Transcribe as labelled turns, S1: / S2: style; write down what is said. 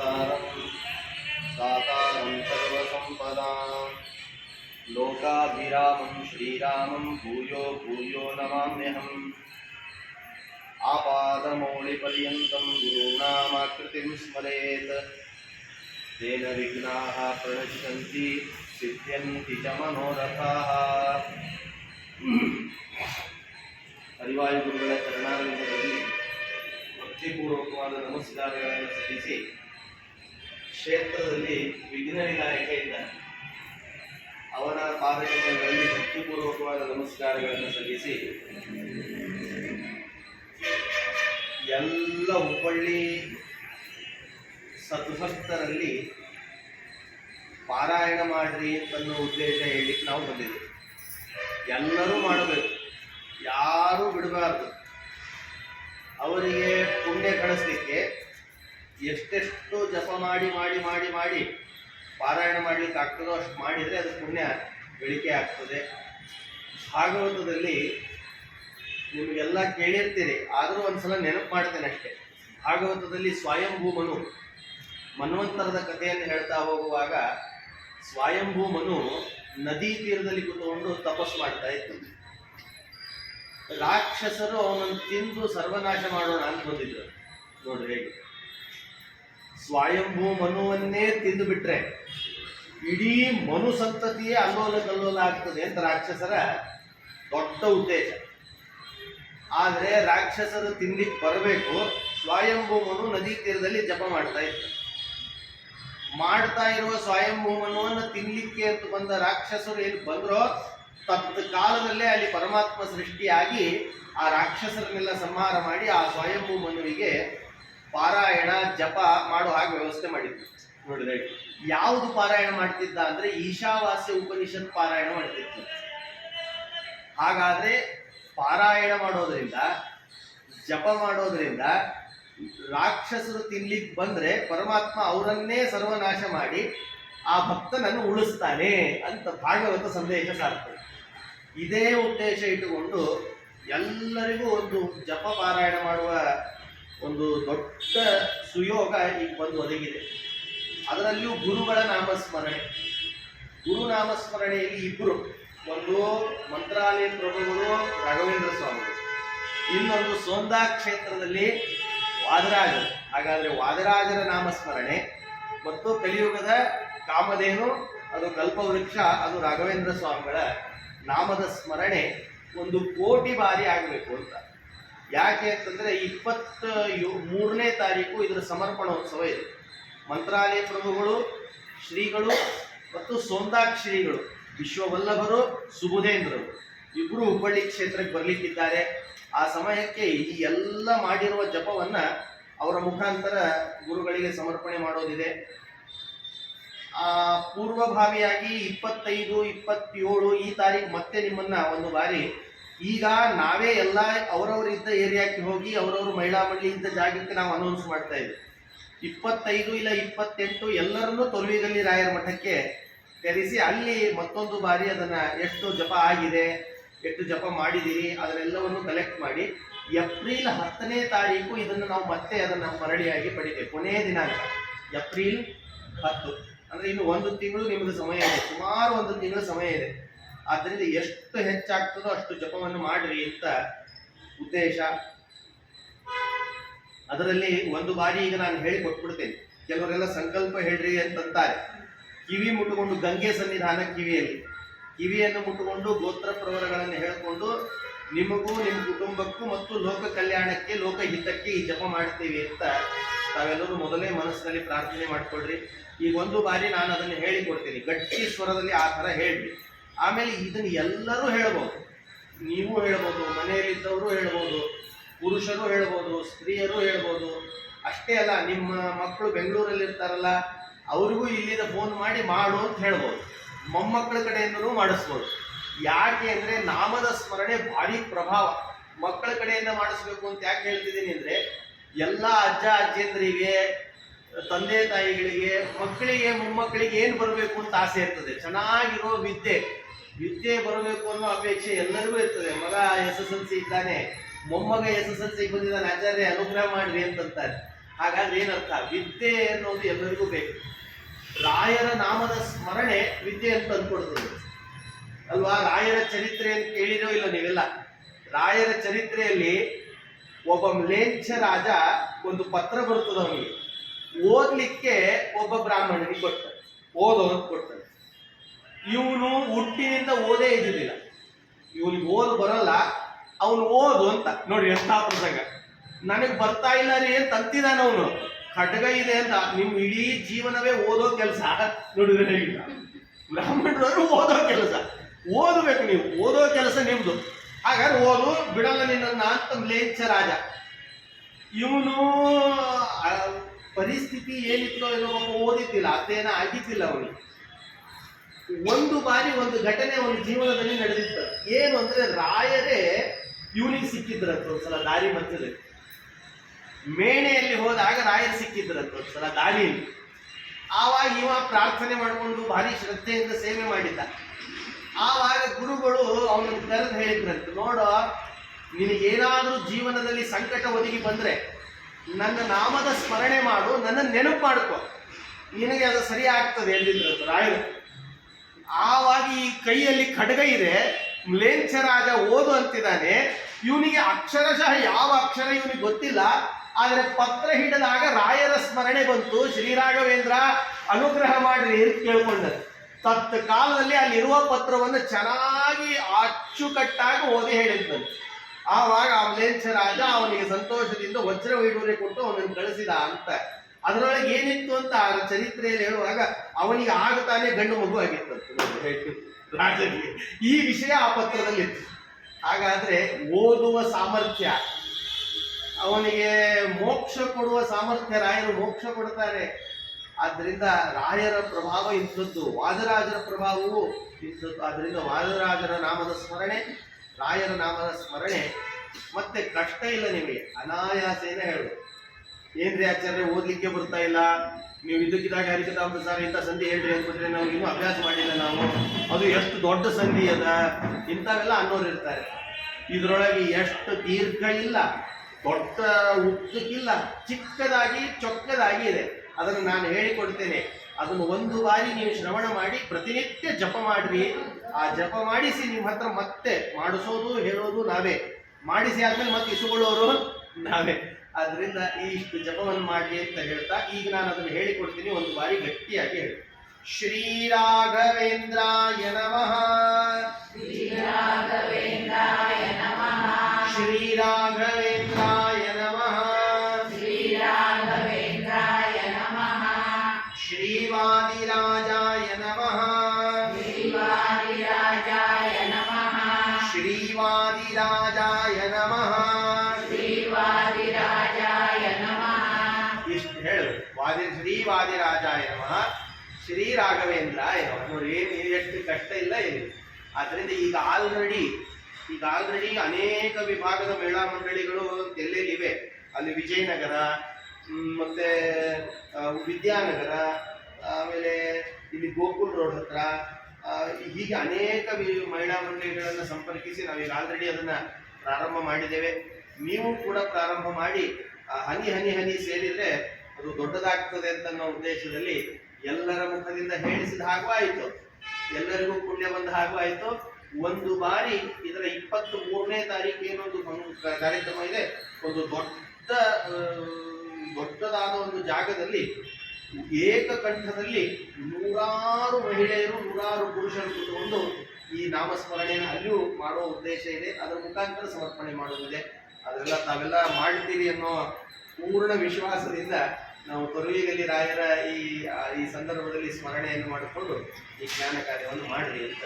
S1: भक्तारं साकारं सर्वसम्पदां लोकाभिरामं श्रीरामं भूयो भूयो नमाम्यहम् आपादमौलिपर्यन्तं गुरूणामाकृतिं स्मरेत् तेन विघ्नाः प्रणश्यन्ति सिद्ध्यन्ति च मनोरथाः ಹರಿವಾಯು ಗುರುಗಳ ಚರಣಾರವಿಂದದಲ್ಲಿ ಭಕ್ತಿಪೂರ್ವಕವಾದ ನಮಸ್ಕಾರಗಳನ್ನು ಸಲ್ಲಿಸಿ ಕ್ಷೇತ್ರದಲ್ಲಿ ವಿಘ್ನ ವಿನಾಯಕ ಇದ್ದಾನೆ ಅವನ ಪಾದಗಳಲ್ಲಿ ಭಕ್ತಿಪೂರ್ವಕವಾದ ನಮಸ್ಕಾರಗಳನ್ನು ಸಲ್ಲಿಸಿ, ಎಲ್ಲ ಹುಬ್ಬಳ್ಳಿ ಸದ್ಭಕ್ತರಲ್ಲಿ ಪಾರಾಯಣ ಮಾಡಿರಿ ಅಂತನ್ನೋ ಉದ್ದೇಶ ಹೇಳಲಿಕ್ಕೆ ನಾವು ಬಂದಿದ್ದೀವಿ. ಎಲ್ಲರೂ ಮಾಡಬೇಕು. ಯಾರೂ ಬಿಡಬಾರ್ದು. ಅವರಿಗೆ ಪುಣ್ಯ ಕಳಿಸ್ಲಿಕ್ಕೆ ಎಷ್ಟೆಷ್ಟು ಜಪ ಮಾಡಿ ಮಾಡಿ ಮಾಡಿ ಮಾಡಿ ಪಾರಾಯಣ ಮಾಡಲಿಕ್ಕೆ ಆಗ್ತದೋ ಅಷ್ಟು ಮಾಡಿದರೆ ಅದು ಪುಣ್ಯ ಗಳಿಕೆ ಆಗ್ತದೆ. ಭಾಗವತದಲ್ಲಿ ನಿಮಗೆಲ್ಲ ಕೇಳಿರ್ತೀರಿ, ಆದರೂ ಒಂದ್ಸಲ ನೆನಪು ಮಾಡ್ತೇನೆ ಅಷ್ಟೇ. ಭಾಗವತದಲ್ಲಿ ಸ್ವಯಂಭೂಮನು ಮನ್ವಂತರದ ಕಥೆಯನ್ನು ಹೇಳ್ತಾ ಹೋಗುವಾಗ ಸ್ವಯಂಭೂಮನು ನದಿ ತೀರದಲ್ಲಿ ಕೂತ್ಕೊಂಡು ತಪಸ್ಸು ಮಾಡ್ತಾ ಇತ್ತು. ರಾಕ್ಷಸರು ಅವನನ್ನು ತಿಂದು ಸರ್ವನಾಶ ಮಾಡೋಣ ಅಂತ ಬಂದಿದ್ರು. ನೋಡ್ರಿ ಹೇಗೆ. ಸ್ವಯಂಭೂ ಮನುವನ್ನೇ ತಿಂದು ಬಿಟ್ರೆ ಇಡೀ ಮನು ಸಂತತಿಯೇ ಅಲ್ಲೋಲ ಕಲ್ಲೋಲ ಆಗ್ತದೆ ಅಂತ ರಾಕ್ಷಸರ ದೊಡ್ಡ ಉದ್ದೇಶ ಆದರೆ ರಾಕ್ಷಸರು ತಿನ್ಲಿಕ್ಕೆ ಬರಬೇಕು, ಸ್ವಯಂಭೂ ಮನು ನದಿ ತೀರದಲ್ಲಿ ಜಪ ಮಾಡ್ತಾ ಇತ್ತು ಮಾಡ್ತಾ ಇರುವ ಸ್ವಯಂಭೂ ಮನುವನ್ನು ತಿನ್ಲಿಕ್ಕೆ ಅಂತ ಬಂದ ರಾಕ್ಷಸರು ಏನು ಬಂದರೋ ತತ್ ಕಾಲದಲ್ಲೇ ಅಲ್ಲಿ ಪರಮಾತ್ಮ ಸೃಷ್ಟಿಯಾಗಿ ಆ ರಾಕ್ಷಸರನ್ನೆಲ್ಲ ಸಂಹಾರ ಮಾಡಿ ಆ ಸ್ವಯಂಭೂ ಮನುವಿಗೆ ಪಾರಾಯಣ ಜಪ ಮಾಡೋ ಹಾಗೆ ವ್ಯವಸ್ಥೆ ಮಾಡಿದ್ರು. ನೋಡಿದ್ರೆ ಯಾವುದು ಪಾರಾಯಣ ಮಾಡ್ತಿದ್ದ ಅಂದ್ರೆ ಈಶಾವಾಸ್ಯ ಉಪನಿಷತ್ ಪಾರಾಯಣ ಮಾಡ್ತಿತ್ತು ಹಾಗಾದ್ರೆ ಪಾರಾಯಣ ಮಾಡೋದ್ರಿಂದ ಜಪ ಮಾಡೋದ್ರಿಂದ ರಾಕ್ಷಸರು ತಿನ್ಲಿಕ್ಕೆ ಬಂದ್ರೆ ಪರಮಾತ್ಮ ಅವರನ್ನೇ ಸರ್ವನಾಶ ಮಾಡಿ ಆ ಭಕ್ತನನ್ನು ಉಳಿಸ್ತಾನೆ ಅಂತ ಭಾಗವತ ಸಂದೇಶ ಸಾರ್ತದೆ. ಇದೇ ಉದ್ದೇಶ ಇಟ್ಟುಕೊಂಡು ಎಲ್ಲರಿಗೂ ಒಂದು ಜಪ ಪಾರಾಯಣ ಮಾಡುವ ಒಂದು ದೊಡ್ಡ ಸುಯೋಗ ಈಗ ಬಂದು ಒದಗಿದೆ. ಅದರಲ್ಲಿಯೂ ಗುರುಗಳ ನಾಮಸ್ಮರಣೆ. ಗುರು ನಾಮಸ್ಮರಣೆಯಲ್ಲಿ ಇಬ್ಬರು ಒಂದು ಮಂತ್ರಾಲಯ ಪ್ರಭುಗಳು ರಾಘವೇಂದ್ರ ಸ್ವಾಮಿಗಳು. ಇನ್ನೊಂದು ಸೋಂದಾ ಕ್ಷೇತ್ರದಲ್ಲಿ ವಾದರಾಜರು. ಹಾಗಾದರೆ ವಾದರಾಜರ ನಾಮಸ್ಮರಣೆ ಮತ್ತು ಕಲಿಯುಗದ ಕಾಮಧೇನು, ಅದು ಕಲ್ಪವೃಕ್ಷ, ಅದು ರಾಘವೇಂದ್ರ ಸ್ವಾಮಿಗಳ ನಾಮದ ಸ್ಮರಣೆ ಒಂದು ಕೋಟಿ ಬಾರಿ ಆಗಬೇಕು ಅಂತ. ಯಾಕೆ ಅಂತಂದ್ರೆ ಇಪ್ಪತ್ತ ಮೂರನೇ ತಾರೀಕು ಇದರ ಸಮರ್ಪಣೋತ್ಸವ ಇದೆ. ಮಂತ್ರಾಲಯ ಪ್ರಭುಗಳು, ಶ್ರೀಗಳು ಮತ್ತು ಸೋಂದಾಕ್ ಶ್ರೀಗಳು ವಿಶ್ವವಲ್ಲಭರು, ಸುಬುಧೇಂದ್ರರು ಇಬ್ಬರು ಹುಬ್ಬಳ್ಳಿ ಕ್ಷೇತ್ರಕ್ಕೆ ಬರ್ಲಿಕ್ಕಿದ್ದಾರೆ. ಆ ಸಮಯಕ್ಕೆ ಈ ಎಲ್ಲ ಮಾಡಿರುವ ಜಪವನ್ನ ಅವರ ಮುಖಾಂತರ ಗುರುಗಳಿಗೆ ಸಮರ್ಪಣೆ ಮಾಡೋದಿದೆ. ಆ ಪೂರ್ವಭಾವಿಯಾಗಿ ಇಪ್ಪತ್ತೈದು, ಇಪ್ಪತ್ತೇಳು ಈ ತಾರೀಕು ಮತ್ತೆ ನಿಮ್ಮನ್ನ ಒಂದು ಬಾರಿ ಈಗ ನಾವೇ ಎಲ್ಲ ಅವರವರಿದ್ದ ಏರಿಯಾಕ್ಕೆ ಹೋಗಿ ಅವರವರು ಮಹಿಳಾ ಮಂಡಳಿ ಇದ್ದ ಜಾಗಕ್ಕೆ ನಾವು ಅನೌನ್ಸ್ ಮಾಡ್ತಾ ಇದ್ವಿ. ಇಪ್ಪತ್ತೈದು ಇಲ್ಲ ಇಪ್ಪತ್ತೆಂಟು ಎಲ್ಲರನ್ನೂ ತೊಲವಿಗಲ್ಲಿ ರಾಯರ ಮಠಕ್ಕೆ ಕರೆಸಿ ಅಲ್ಲಿ ಮತ್ತೊಂದು ಬಾರಿ ಅದನ್ನು ಎಷ್ಟು ಜಪ ಆಗಿದೆ, ಎಷ್ಟು ಜಪ ಮಾಡಿದ್ದೀರಿ ಅದನ್ನೆಲ್ಲವನ್ನು ಕಲೆಕ್ಟ್ ಮಾಡಿ ಏಪ್ರಿಲ್ ಹತ್ತನೇ ತಾರೀಕು ಇದನ್ನು ನಾವು ಮತ್ತೆ ಅದನ್ನು ಮರಳಿಯಾಗಿ ಪಡಿತೇವೆ. ಕೊನೆಯ ದಿನಾಂಕ, ಏಪ್ರಿಲ್ ಹತ್ತು. ಅಂದರೆ ಇನ್ನು ಒಂದು ತಿಂಗಳು ನಿಮಗೆ ಸಮಯ ಇದೆ. ಸುಮಾರು ಒಂದು ತಿಂಗಳು ಸಮಯ ಇದೆ. ಆದ್ದರಿಂದ ಎಷ್ಟು ಹೆಚ್ಚಾಗ್ತದೋ ಅಷ್ಟು ಜಪವನ್ನು ಮಾಡ್ರಿ ಅಂತ ಉದ್ದೇಶ. ಅದರಲ್ಲಿ ಒಂದು ಬಾರಿ ಈಗ ನಾನು ಹೇಳಿ ಕೊಟ್ಬಿಡ್ತೇನೆ. ಕೆಲವರೆಲ್ಲ ಸಂಕಲ್ಪ ಹೇಳ್ರಿ ಅಂತಂತಾರೆ. ಕಿವಿ ಮುಟ್ಟುಕೊಂಡು ಗಂಗೆ ಸನ್ನಿಧಾನ ಕಿವಿಯಲ್ಲಿ. ಕಿವಿಯನ್ನು ಮುಟ್ಟುಕೊಂಡು ಗೋತ್ರ ಪ್ರವರಗಳನ್ನು ಹೇಳಿಕೊಂಡು ನಿಮಗೂ ನಿಮ್ಮ ಕುಟುಂಬಕ್ಕೂ ಮತ್ತು ಲೋಕ ಕಲ್ಯಾಣಕ್ಕೆ, ಲೋಕ ಹಿತಕ್ಕೆ ಈ ಜಪ ಮಾಡ್ತೀವಿ ಅಂತ ತಾವೆಲ್ಲರೂ ಮೊದಲೇ ಮನಸ್ಸಿನಲ್ಲಿ ಪ್ರಾರ್ಥನೆ ಮಾಡ್ಕೊಳ್ರಿ. ಈಗ ಒಂದು ಬಾರಿ ನಾನು ಅದನ್ನು ಹೇಳಿಕೊಡ್ತೀನಿ. ಗಟ್ಟಿ ಸ್ವರದಲ್ಲಿ ಆ ಥರ ಹೇಳ್ರಿ. ಆಮೇಲೆ ಇದನ್ನು ಎಲ್ಲರೂ ಹೇಳ್ಬೋದು. ನೀವು ಹೇಳ್ಬೋದು, ಮನೆಯಲ್ಲಿದ್ದವರು ಹೇಳ್ಬೋದು, ಪುರುಷರು ಹೇಳ್ಬೋದು, ಸ್ತ್ರೀಯರು ಹೇಳ್ಬೋದು. ಅಷ್ಟೇ ಅಲ್ಲ, ನಿಮ್ಮ ಮಕ್ಕಳು ಬೆಂಗಳೂರಲ್ಲಿ ಇರ್ತಾರಲ್ಲ, ಅವ್ರಿಗೂ ಇಲ್ಲಿಂದ ಫೋನ್ ಮಾಡಿ ಮಾಡು ಅಂತ ಹೇಳ್ಬೋದು. ಮೊಮ್ಮಕ್ಕಳ ಕಡೆಯಿಂದನೂ ಮಾಡಿಸ್ಬೋದು. ಯಾಕೆ ಅಂದರೆ ನಾಮದ ಸ್ಮರಣೆ ಭಾರಿ ಪ್ರಭಾವ. ಮಕ್ಕಳ ಕಡೆಯಿಂದ ಮಾಡಿಸ್ಬೇಕು ಅಂತ ಯಾಕೆ ಹೇಳ್ತಿದ್ದೀನಿ ಅಂದರೆ, ಎಲ್ಲ ಅಜ್ಜ ಅಜ್ಜಿಯಂದ್ರಿಗೆ, ತಂದೆ ತಾಯಿಗಳಿಗೆ, ಮಕ್ಕಳಿಗೆ, ಮೊಮ್ಮಕ್ಕಳಿಗೆ ಏನು ಬರಬೇಕು ಅಂತ ಆಸೆ ಇರ್ತದೆ. ಚೆನ್ನಾಗಿರೋ ವಿದ್ಯೆ. ವಿದ್ಯೆ ಬರಬೇಕು ಅನ್ನೋ ಅಪೇಕ್ಷೆ ಎಲ್ಲರಿಗೂ ಇರ್ತದೆ. ಮಗ ಎಸ್ ಎಸ್ ಎಲ್ ಸಿ ಇದ್ದಾನೆ, ಮೊಮ್ಮಗ ಎಸ್ ಎಸ್ ಎಲ್ ಸಿ ಬಂದಿದ್ದಾನೆ, ಆಚಾರ್ಯ ಅನುಗ್ರಹ ಮಾಡ್ರಿ ಅಂತಂತಾರೆ. ಹಾಗಾದ್ರೆ ಏನರ್ಥ? ವಿದ್ಯೆ ಅನ್ನೋದು ಎಲ್ಲರಿಗೂ ಬೇಕು. ರಾಯರ ನಾಮದ ಸ್ಮರಣೆ ವಿದ್ಯೆ ಅಂತ ಅಂದ್ಕೊಡ್ತೀವಿ ಅಲ್ವಾ? ರಾಯರ ಚರಿತ್ರೆ ಅಂತ ಕೇಳಿರೋ ಇಲ್ಲ ನೀವೆಲ್ಲ? ರಾಯರ ಚರಿತ್ರೆಯಲ್ಲಿ ಒಬ್ಬ ಮ್ಲೇಚ್ಛ ರಾಜ ಒಂದು ಪತ್ರ ಬರ್ತದೆ ಅವನಿಗೆ. ಓದ್ಲಿಕ್ಕೆ ಒಬ್ಬ ಬ್ರಾಹ್ಮಣನಿಗೆ ಕೊಡ್ತಾರೆ. ಓದೋನಕ್ಕೆ ಅಂತ ಕೊಡ್ತಾನೆ ಇವನು ಹುಟ್ಟಿನಿಂದ ಓದೇ ಇದ್ದಿದ್ದಿಲ್ಲ. ಇವನಿಗೆ ಓದು ಬರಲ್ಲ, ಅವನು ಓದು ಅಂತ. ನೋಡಿ ಎಂಥ ಪ್ರಸಂಗ. ನನಗೆ ಬರ್ತಾ ಇಲ್ಲ ರೀ ಅಂತ ಅಂತಿದ್ದಾನ ಅವನು. ಖಡ್ಗ ಇದೆ ಅಂತ. ನಿಮ್ ಇಡೀ ಜೀವನವೇ ಓದೋ ಕೆಲಸ. ನೋಡಿದ್ರೆ ಹೇಗಿಲ್ಲ ಬ್ರಾಹ್ಮಣರು ಓದೋ ಕೆಲಸ. ಓದಬೇಕು ನೀವು. ಓದೋ ಕೆಲಸ ನಿಮ್ದು. ಹಾಗಾದ್ರೆ ಓದು, ಬಿಡಲ್ಲ ನಿನ್ನ ಅಂತ ಲೇಚ ರಾಜ. ಇವನು ಪರಿಸ್ಥಿತಿ ಏನಿತ್ತೋ ಏನೋ ಓದಿದ್ದಿಲ್ಲ. ಅದೇನ ಆಗಿದ್ದಿಲ್ಲ ಅವನಿಗೆ ಒಂದು ಬಾರಿ ಒಂದು ಘಟನೆ ಒಂದು ಜೀವನದಲ್ಲಿ ನಡೆದಿತ್ತು. ಏನು ಅಂದ್ರೆ ರಾಯರೇ ಇವನಿಗೆ ಸಿಕ್ಕಿದ್ರಂತ ಒಂದ್ಸಲ ದಾರಿ ಮಧ್ಯದಲ್ಲಿ. ಮೇಣೆಯಲ್ಲಿ ಹೋದಾಗ ರಾಯರು ಸಿಕ್ಕಿದ್ರಂತ ಒಂದ್ಸಲ ದಾರಿಯಲ್ಲಿ. ಆವಾಗ ಇವ ಪ್ರಾರ್ಥನೆ ಮಾಡಿಕೊಂಡು ಭಾರಿ ಶ್ರದ್ಧೆಯಿಂದ ಸೇವೆ ಮಾಡಿದ್ದ. ಆವಾಗ ಗುರುಗಳು ಅವನಿಗೆ ಕರೆದು ಹೇಳಿದ್ರಂತೆ, ನೋಡು, ನಿನಗೇನಾದ್ರೂ ಜೀವನದಲ್ಲಿ ಸಂಕಟ ಒದಗಿ ಬಂದರೆ ನನ್ನ ನಾಮದ ಸ್ಮರಣೆ ಮಾಡು, ನನ್ನ ನೆನಪು ಮಾಡ್ಕೊ. ನಿನಗೆ ಅದು ಸರಿ ಆಗ್ತದೆ ಎಂದಿದ್ರಂತ ರಾಯರು. ಆವಾಗ ಈ ಕೈಯಲ್ಲಿ ಖಡ್ಗ ಇದೆ. ಮ್ಲೇಂಚ ರಾಜ ಓದು ಅಂತಿದ್ದಾನೆ. ಇವನಿಗೆ ಅಕ್ಷರಶಃ ಯಾವ ಅಕ್ಷರ ಇವನಿಗೆ ಗೊತ್ತಿಲ್ಲ. ಆದರೆ ಪತ್ರ ಹಿಡಿದಾಗ ರಾಯರ ಸ್ಮರಣೆ ಬಂತು. ಶ್ರೀರಾಘವೇಂದ್ರ, ಅನುಗ್ರಹ ಮಾಡಿರಿ ಅಂತ ಕೇಳ್ಕೊಂಡ ತತ್ ಕಾಲದಲ್ಲಿ ಅಲ್ಲಿರುವ ಪತ್ರವನ್ನು ಚೆನ್ನಾಗಿ ಅಚ್ಚುಕಟ್ಟಾಗಿ ಓದಿ ಹೇಳಿದ್ದಂತೆ ಆವಾಗ ಆ ಮ್ಲೇಂಚ ರಾಜ ಅವನಿಗೆ ಸಂತೋಷದಿಂದ ವಜ್ರ ವೈಡೂರ್ಯ ಕೊಟ್ಟು ಅವನನ್ನು ಕಳಿಸಿದ ಅಂತ. ಅದರೊಳಗೆ ಏನಿತ್ತು ಅಂತ ಆ ಚರಿತ್ರೆಯಲ್ಲಿ ಹೇಳುವಾಗ ಅವನಿಗೆ ಆಗ ತಾನೇ ಗಂಡು ಮಗು ಆಗಿತ್ತು ರಾಜನಿಗೆ ಈ ವಿಷಯ ಆ ಪತ್ರದಲ್ಲಿತ್ತು. ಹಾಗಾದ್ರೆ ಓದುವ ಸಾಮರ್ಥ್ಯ. ಅವನಿಗೆ ಮೋಕ್ಷ ಕೊಡುವ ಸಾಮರ್ಥ್ಯ, ರಾಯರು ಮೋಕ್ಷ ಕೊಡ್ತಾರೆ. ಆದ್ದರಿಂದ ರಾಯರ ಪ್ರಭಾವ ಇಂಥದ್ದು, ವಾದರಾಜರ ಪ್ರಭಾವವು ಇಂಥದ್ದು. ಆದ್ದರಿಂದ ವಾದರಾಜರ ನಾಮದ ಸ್ಮರಣೆ, ರಾಯರ ನಾಮದ ಸ್ಮರಣೆ. ಮತ್ತೆ ಕಷ್ಟ ಇಲ್ಲ ನಿಮಗೆ ಅನಾಯಾಸೇನ ಹೇಳು. ಏನ್ರಿ ಆಚಾರ್ಯ, ಓದ್ಲಿಕ್ಕೆ ಬರ್ತಾ ಇಲ್ಲ. ನೀವು ಇದಕ್ಕಿದಾಗ ಹರಿಕತಾಂಬ ಸರ್ ಇಂಥ ಸಂಧಿ ಹೇಳ್ರಿ ಅಂದ್ಬಿಟ್ರೆ ನಾವು ಇನ್ನೂ ಅಭ್ಯಾಸ ಮಾಡಿಲ್ಲ ನಾವು. ಅದು ಎಷ್ಟು ದೊಡ್ಡ ಸಂಧಿ ಅದ? ಇಂಥವೆಲ್ಲ ಅನ್ನೋರು ಇರ್ತಾರೆ. ಇದರೊಳಗೆ ಎಷ್ಟು ದೀರ್ಘ ಇಲ್ಲ, ದೊಡ್ಡ ಉದ್ದಕ್ಕಿಲ್ಲ, ಚಿಕ್ಕದಾಗಿ, ಚೊಕ್ಕದಾಗಿ ಇದೆ. ಅದನ್ನು ನಾನು ಹೇಳಿಕೊಡ್ತೇನೆ. ಅದನ್ನು ಒಂದು ಬಾರಿ ನೀವು ಶ್ರವಣ ಮಾಡಿ, ಪ್ರತಿನಿತ್ಯ ಜಪ ಮಾಡ್ರಿ. ಆ ಜಪ ಮಾಡಿಸಿ ನಿಮ್ಮ ಹತ್ರ ಮತ್ತೆ ಮಾಡಿಸೋದು, ಹೇಳೋದು ನಾವೇ. ಮಾಡಿಸಿ ಆದ್ಮೇಲೆ ಮತ್ತೆ ಇಸುಕೊಳ್ಳೋರು ನಾವೇ. ಅದರಿಂದ ಈ ಇಷ್ಟು ಜಪವನ್ನು ಮಾಡಿ ಅಂತ ಹೇಳ್ತಾ ಈಗ ನಾನು ಅದನ್ನು ಹೇಳಿಕೊಡ್ತೀನಿ. ಒಂದು ಬಾರಿ ಗಟ್ಟಿಯಾಗಿ ಹೇಳಿ. ಶ್ರೀರಾಘವೇಂದ್ರಾಯ ನಮಃ.
S2: ಶ್ರೀರಾಘವೇಂದ್ರಾಯ ನಮಃ.
S1: ಶ್ರೀರಾಘವೇಂದ್ರಾಯ ನಮಃ.
S2: ಶ್ರೀರಾಘವೇಂದ್ರಾಯ ನಮಃ.
S1: ಶ್ರೀವಾದಿರಾಜಾಯ ನಮಃ.
S2: ಶ್ರೀವಾದಿರಾಜಾಯ ನಮಃ.
S1: ಶ್ರೀವಾದಿರಾಜಾಯ ವಾದಿ ಎನ್ನುವ ಶ್ರೀ ರಾಘವೇಂದ್ರ ನಮಃ ನೋಡಿ ಎಷ್ಟು ಕಷ್ಟ ಇಲ್ಲ ಏನು? ಆದ್ದರಿಂದ ಈಗ ಆಲ್ರೆಡಿ ಈಗ ಆಲ್ರೆಡಿ ಅನೇಕ ವಿಭಾಗದ ಮೇಳಾ ಮಂಡಳಿಗಳು ಎಲ್ಲೆಲ್ಲಿವೆ? ಅಲ್ಲಿ ವಿಜಯನಗರ ಮತ್ತೆ ವಿದ್ಯಾನಗರ, ಆಮೇಲೆ ಇಲ್ಲಿ ಗೋಕುಲ್ ರೋಡ್ ಹತ್ರ ಹೀಗೆ ಅನೇಕ ಮಹಿಳಾ ಮಂಡಳಿಗಳನ್ನು ಸಂಪರ್ಕಿಸಿ ನಾವೀಗ ಆಲ್ರೆಡಿ ಅದನ್ನ ಪ್ರಾರಂಭ ಮಾಡಿದ್ದೇವೆ. ನೀವು ಕೂಡ ಪ್ರಾರಂಭ ಮಾಡಿ ಹನಿ ಹನಿ ಹನಿ ಸೇರಿದ್ರೆ ಅದು ದೊಡ್ಡದಾಗ್ತದೆ ಅಂತ ಅನ್ನೋ ಉದ್ದೇಶದಲ್ಲಿ ಎಲ್ಲರ ಮುಖದಿಂದ ಹೇಳಿಸಿದ ಹಾಗೂ ಆಯಿತು. ಎಲ್ಲರಿಗೂ ಪುಣ್ಯ ಬಂದ ಹಾಗೂ ಆಯಿತು. ಒಂದು ಬಾರಿ ಇದರ ಇಪ್ಪತ್ತ್ ಮೂರನೇ ತಾರೀಕು ಏನೊಂದು ಕಾರ್ಯಕ್ರಮ ಇದೆ. ಒಂದು ದೊಡ್ಡ ದೊಡ್ಡದಾದ ಒಂದು ಜಾಗದಲ್ಲಿ ಏಕಕಂಠದಲ್ಲಿ ನೂರಾರು ಮಹಿಳೆಯರು, ನೂರಾರು ಪುರುಷರು ಕೂತ್ಕೊಂಡು ಈ ನಾಮಸ್ಮರಣೆಯನ್ನು ಅಲ್ಲಿಯೂ ಮಾಡುವ ಉದ್ದೇಶ ಇದೆ. ಅದರ ಮುಖಾಂತರ ಸಮರ್ಪಣೆ ಮಾಡುವುದಿದೆ ಅದೆಲ್ಲ ತಾವೆಲ್ಲ ಮಾಡ್ತೀರಿ ಅನ್ನೋ ಪೂರ್ಣ ವಿಶ್ವಾಸದಿಂದ ನಾವು ತೊರವಿಗಲ್ಲಿ ರಾಯರ ಈ ಈ ಸಂದರ್ಭದಲ್ಲಿ ಸ್ಮರಣೆಯನ್ನು ಮಾಡಿಕೊಂಡು ಈ ಜ್ಞಾನ ಕಾರ್ಯವನ್ನು ಮಾಡಿರಿ ಅಂತ.